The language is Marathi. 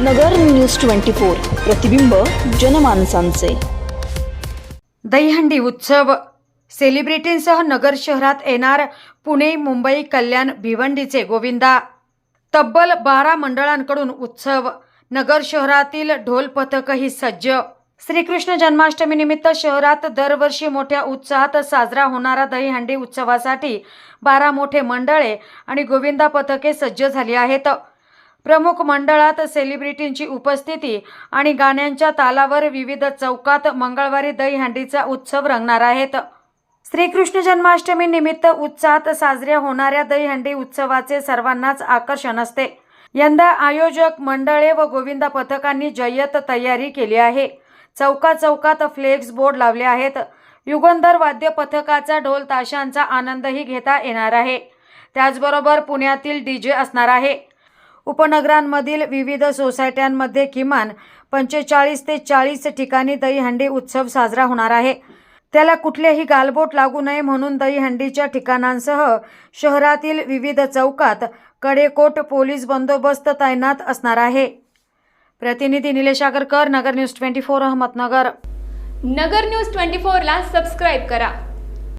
नगर न्यूज ट्वेंटी फोर प्रतिबिंब जनमानसांचे. दहीहंडी उत्सव. सेलिब्रिटींसह नगर शहरात येणार पुणे मुंबई कल्याण भिवंडीचे गोविंदा. तब्बल बारा मंडळांकडून उत्सव. नगर शहरातील ढोल पथकही सज्ज. श्रीकृष्ण जन्माष्टमी निमित्त शहरात दरवर्षी मोठ्या उत्साहात साजरा होणारा दहीहंडी उत्सवासाठी बारा मोठे मंडळे आणि गोविंदा पथके सज्ज झाली आहेत. प्रमुख मंडळात सेलिब्रिटींची उपस्थिती आणि गाण्यांच्या तालावर विविध चौकात मंगळवारी दहीहंडीचा उत्सव रंगणार आहेत. श्रीकृष्ण जन्माष्टमी निमित्त उत्साहात साजऱ्या होणाऱ्या दहीहंडी उत्सवाचे सर्वांनाच आकर्षण असते. यंदा आयोजक मंडळे व गोविंदा पथकांनी जय्यत तयारी केली आहे. चौका चौकात फ्लेक्स बोर्ड लावले आहेत. युगंधर वाद्य पथकाचा ढोल ताशांचा आनंदही घेता येणार आहे. त्याचबरोबर पुण्यातील डी जे असणार आहे. उपनगरांमधील विविध सोसायट्यांमध्ये किमान पंचेचाळीस ते चाळीस ठिकाणी दहीहंडी उत्सव साजरा होणार आहे. त्याला कुठलेही गालबोट लागू नये म्हणून दहीहंडीच्या ठिकाणांसह शहरातील विविध चौकात कडेकोट पोलीस बंदोबस्त तैनात असणार आहे. प्रतिनिधी Nilesh Agarkar Nagar news twenty four Ahmednagar. Nagar news twenty फोरला सबस्क्राईब करा.